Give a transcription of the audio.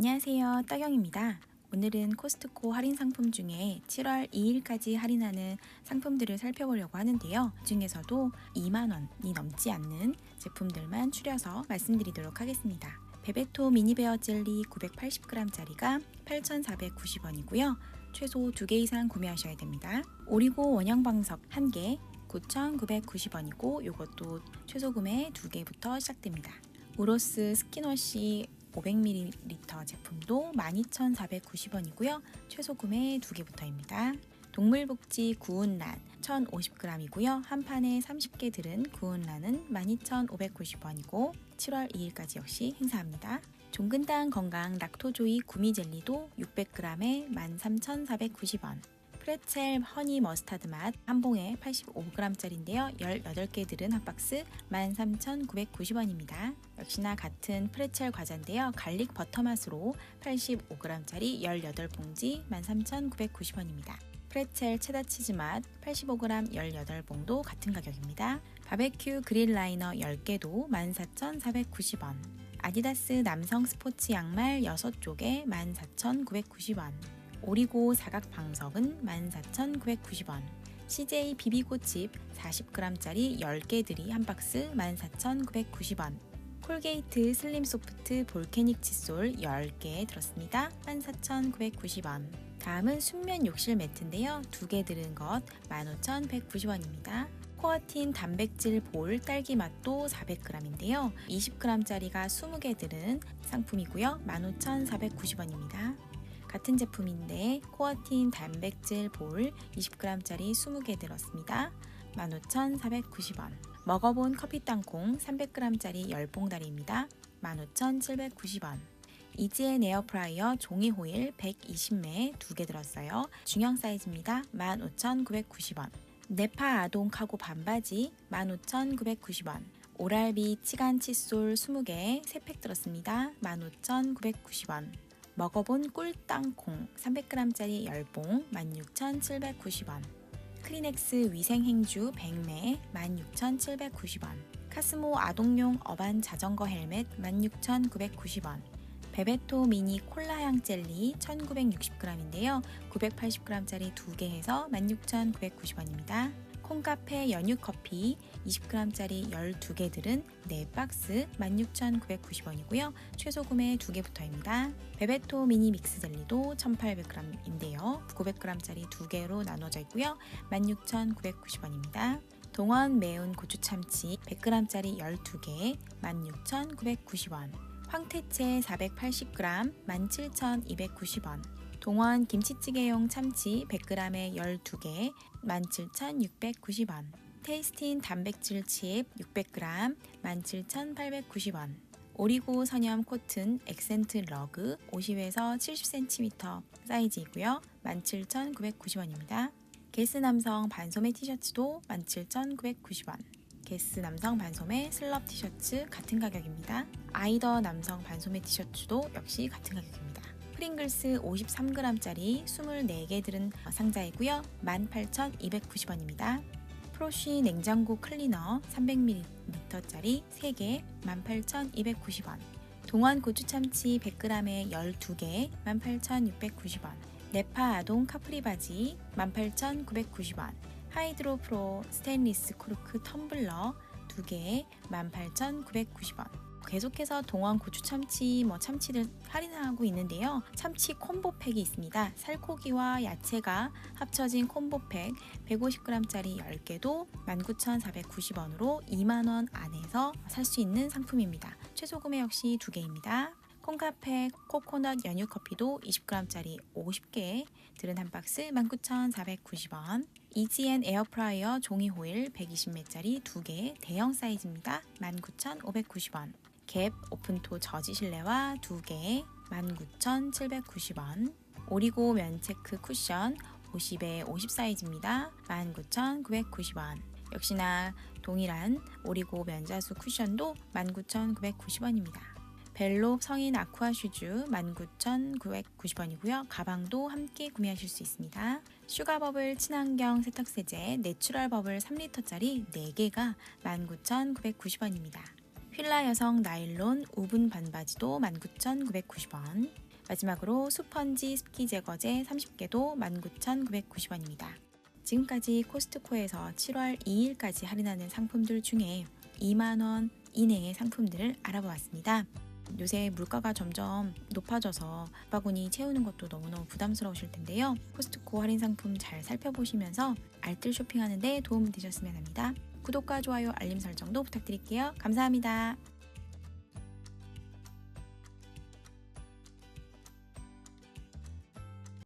안녕하세요. 따경입니다. 오늘은 코스트코 할인 상품 중에 7월 2일까지 할인하는 상품들을 살펴보려고 하는데요. 그 중에서도 2만 원이 넘지 않는 제품들만 추려서 말씀드리도록 하겠습니다. 베베토 미니베어 젤리 980g짜리가 8,490원이고요. 최소 2개 이상 구매하셔야 됩니다. 오리고 원형 방석 1개 9,990원이고 이것도 최소 구매 2개부터 시작됩니다. 우로스 스킨워시 500ml 제품도 12,490원이고요. 최소 구매 2개부터입니다. 동물복지 구운 란 1,050g이고요. 한 판에 30개 들은 구운 란은 12,590원이고 7월 2일까지 역시 행사합니다. 종근당 건강 락토조이 구미 젤리도 600g에 13,490원. 프레첼 허니 머스타드 맛 한 봉에 85g짜리인데요. 18개 들은 한 박스 13,990원입니다. 역시나 같은 프레첼 과자인데요. 갈릭 버터 맛으로 85g짜리 18봉지 13,990원입니다. 프레첼 체다 치즈 맛 85g 18봉도 같은 가격입니다. 바베큐 그릴 라이너 10개도 14,490원. 아디다스 남성 스포츠 양말 6쪽에 14,990원. 오리고 사각 방석은 14,990원. CJ 비비고칩 40g짜리 10개들이 한 박스 14,990원. 콜게이트 슬림 소프트 볼케닉 칫솔 10개 들었습니다. 14,990원. 다음은 순면 욕실 매트인데요. 두 개 들은 것 15,190원입니다. 코어틴 단백질 볼 딸기 맛도 400g인데요. 20g짜리가 20개 들은 상품이고요. 15,490원입니다. 같은 제품인데 코어틴 단백질 볼 20g짜리 20개 들었습니다. 15,490원. 먹어본 커피 땅콩 300g짜리 10봉다리입니다. 15,790원. 이지엔 에어프라이어 종이 호일 120매 2개 들었어요. 중형 사이즈입니다. 15,990원. 네파 아동 카고 반바지 15,990원. 오랄비 치간 칫솔 20개 3팩 들었습니다. 15,990원. 먹어본 꿀땅콩 300g짜리 10봉 16,790원. 크리넥스 위생행주 100매 16,790원. 카스모 아동용 어반 자전거 헬멧 16,990원. 베베토 미니 콜라향 젤리 1960g인데요. 980g짜리 2개 해서 16,990원입니다. 콩카페 연유커피 20g짜리 12개들은 4박스 16,990원이고요. 최소 구매 2개부터입니다. 베베토 미니 믹스 젤리도 1,800g인데요. 900g짜리 2개로 나눠져 있고요. 16,990원입니다. 동원 매운 고추참치 100g짜리 12개 16,990원. 황태채 480g 17,290원. 동원 김치찌개용 참치 100g에 12개 17,690원. 테이스틴 단백질 칩 600g 17,890원. 오리고 선염 코튼 액센트 러그 50에서 70cm 사이즈이고요. 17,990원입니다. 게스 남성 반소매 티셔츠도 17,990원. 게스 남성 반소매 슬럽 티셔츠 같은 가격입니다. 아이더 남성 반소매 티셔츠도 역시 같은 가격입니다. 프링글스 53g짜리 24개 들은 상자이고요. 18,290원입니다. 프로쉬 냉장고 클리너 300ml짜리 3개 18,290원. 동원 고추참치 100g에 12개 18,690원. 네파 아동 카프리 바지 18,990원. 하이드로 프로 스테인리스 코르크 텀블러 2개에 18,990원. 계속해서 동원 고추 참치 뭐 참치들 할인하고 있는데요. 참치 콤보팩이 있습니다. 살코기와 야채가 합쳐진 콤보팩 150g짜리 10개도 19,490원으로 2만 원 안에서 살 수 있는 상품입니다. 최소 구매 역시 2개입니다. 콩카페 코코넛 연유 커피도 20g짜리 50개 들은 한 박스 19,490원. 이지엔 에어프라이어 종이 호일 120매짜리 2개 대형 사이즈입니다. 19,590원. 갭 오픈토 저지 실내화 2개 19,790원. 오리고 면체크 쿠션 50에 50 사이즈입니다. 19,990원. 역시나 동일한 오리고 면자수 쿠션도 19,990원입니다. 벨롭 성인 아쿠아 슈즈 19,990원이고요. 가방도 함께 구매하실 수 있습니다. 슈가버블 친환경 세탁세제 내추럴 버블 3리터짜리 4개가 19,990원입니다. 휠라 여성 나일론 우분 반바지도 19,990원. 마지막으로 스펀지 습기 제거제 30개도 19,990원입니다. 지금까지 코스트코에서 7월 2일까지 할인하는 상품들 중에 2만원 이내의 상품들을 알아보았습니다. 요새 물가가 점점 높아져서 바구니 채우는 것도 너무너무 부담스러우실 텐데요. 코스트코 할인 상품 잘 살펴보시면서 알뜰 쇼핑하는 데 도움 되셨으면 합니다. 구독과 좋아요, 알림 설정도 부탁드릴게요. 감사합니다.